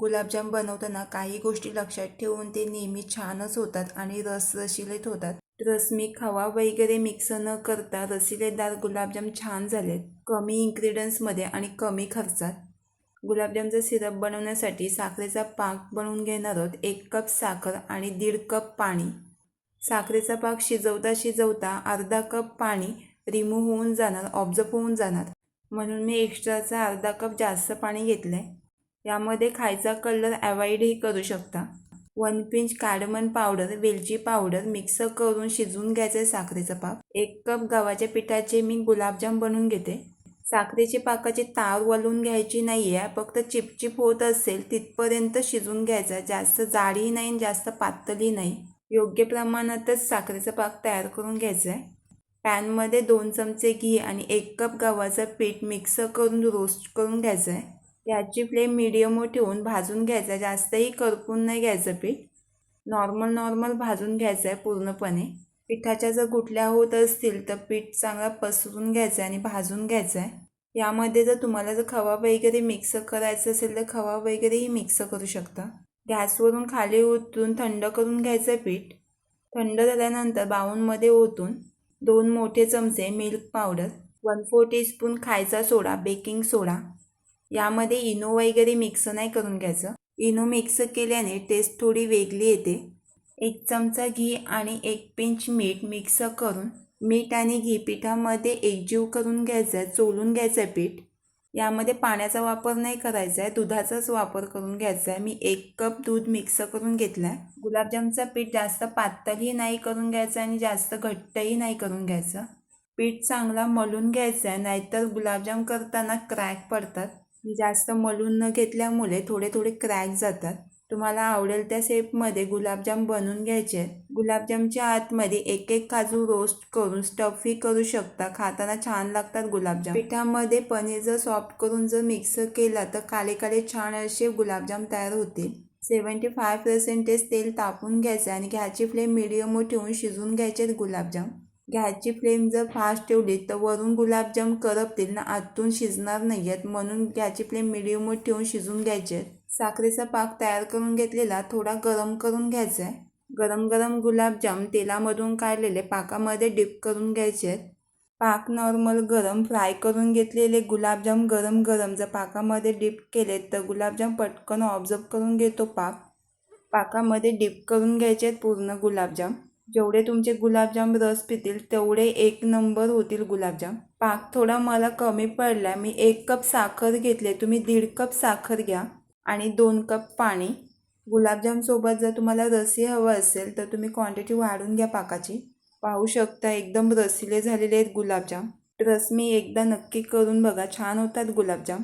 गुलाबजाम बनवताना काही गोष्टी लक्षात ठेवून ते नेहमी छानच होतात आणि रसरशीलीत होतात. रसमी खवा वगैरे मिक्स न करता रसिलेदार गुलाबजाम छान झालेत. कमी इन्ग्रेडियंट्समध्ये आणि कमी खर्चात. गुलाबजामचा सिरप बनवण्यासाठी साखरेचा पाक बनवून घेणार आहोत. एक कप साखर आणि दीड कप पाणी. साखरेचा पाक शिजवता शिजवता अर्धा कप पाणी रिमूव्ह होऊन जाणार ऑब्झर्व होऊन जाणार. म्हणून मी एक्स्ट्राचा अर्धा कप जास्त पाणी घेतलं आहे यामध्ये खायचा कलर अवॉइडही करू शकता. वन पिंच कार्डमन पावडर वेलची पावडर मिक्स करून शिजवून घ्यायचं आहे साखरेचा पाक. एक कप गव्हाच्या पिठाचे मी गुलाबजाम बनवून घेते. साखरेची पाकाची तार वलून घ्यायची नाही आहे फक्त चिपचिप होत असेल तिथपर्यंत शिजवून घ्यायचा. जास्त जाडही नाही आणि जास्त पातळी नाही. योग्य प्रमाणातच साखरेचा पाक तयार करून घ्यायचा आहे. पॅनमध्ये दोन चमचे घी आणि एक कप गव्हाचं पीठ मिक्स करून रोस्ट करून घ्यायचं आहे. याची फ्लेम मिडियमवर ठेवून भाजून घ्यायचं आहे जास्तही करपून नाही घ्यायचं पीठ. नॉर्मल नॉर्मल भाजून घ्यायचं आहे पूर्णपणे. पिठाच्या जर गुठल्या होत असतील तर पीठ चांगला पसरून घ्यायचं आहे आणि भाजून घ्यायचं आहे यामध्ये जर तुम्हाला जर खवा वगैरे मिक्स करायचं असेल तर खवा वगैरेही मिक्स करू शकता. गॅसवरून खाली उतरून थंड करून घ्यायचं आहे पीठ. थंड झाल्यानंतर बाऊनमध्ये ओतून दोन मोठे चमचे milk powder one four teaspoon खायचा सोडा बेकिंग सोडा यामध्ये इनो वगैरे मिक्स नाही करून घ्यायचं. इनो मिक्स केल्याने टेस्ट थोडी वेगळी येते. एक चमचा घी आणि एक पिंच मीठ मिक्स करून मीठ आणि घी पिठामध्ये एकजीव करून घ्यायचं आहे चोलून घ्यायचं आहे पीठ. यामध्ये पाण्याचा वापर नाही करायचा आहे दुधाचाच वापर करून घ्यायचा आहे मी एक कप दूध मिक्स करून घेतला आहे गुलाबजामचं पीठ जास्त पातळही नाही करून घ्यायचं आणि जास्त घट्टही नाही करून घ्यायचं. पीठ चांगला मलून घ्यायचं आहे नाहीतर गुलाबजाम करताना क्रॅक पडतात. जास्त मलून न घेतल्यामुळे थोडे थोडे क्रॅक जातात. तुम्हाला आवडेल त्या शेपमध्ये गुलाबजाम बनवून घ्यायचे. आहेत गुलाबजामच्या आतमध्ये एक एक काजू रोस्ट करून स्टफी करू शकता. खाताना छान लागतात गुलाबजाम. पिठामध्ये पनीर जर सॉफ्ट करून जर मिक्स केला तर काळे काळे छान असे गुलाबजाम तयार होतील सेवन्टी फाय पर्सेंटेज तेल तापून घ्यायचं आणि घ्याची फ्लेम मिडियमवर ठेवून शिजवून घ्यायचे आहेत गुलाबजाम. गॅसची फ्लेम जर फास्ट ठेवली तर वरून गुलाबजाम करपतील ना आतून शिजणार नाही आहेत. म्हणून गॅसची फ्लेम मिडियमवर ठेवून शिजून घ्यायचे आहेत. साखरेचा पाक तयार करून घेतलेला थोडा गरम करून घ्यायचा आहे. गरम गरम गुलाबजाम तेलामधून काढलेले पाकामध्ये डिप करून घ्यायचे आहेत. पाक नॉर्मल गरम फ्राय करून घेतलेले गुलाबजाम गरम गरम जर पाकामध्ये डिप केले तर गुलाबजाम पटकन ऑब्झर्व करून घेतो पाक. पाकामध्ये डिप करून घ्यायचे आहेत पूर्ण गुलाबजाम. जेवढे तुमचे गुलाबजाम रस पितील तेवढे एक नंबर होतील गुलाबजाम. पाक थोडा मला कमी पडला मी एक कप साखर घेतले तुम्ही दीड कप साखर घ्या आणि दोन कप पाणी. गुलाबजामसोबत जर तुम्हाला रसी हवं असेल तर तुम्ही क्वांटिटी वाढून घ्या पाकाची. पाहू शकता एकदम रसिले झालेले आहेत गुलाबजाम. रस मी एकदा नक्की करून बघा. छान होतात गुलाबजाम.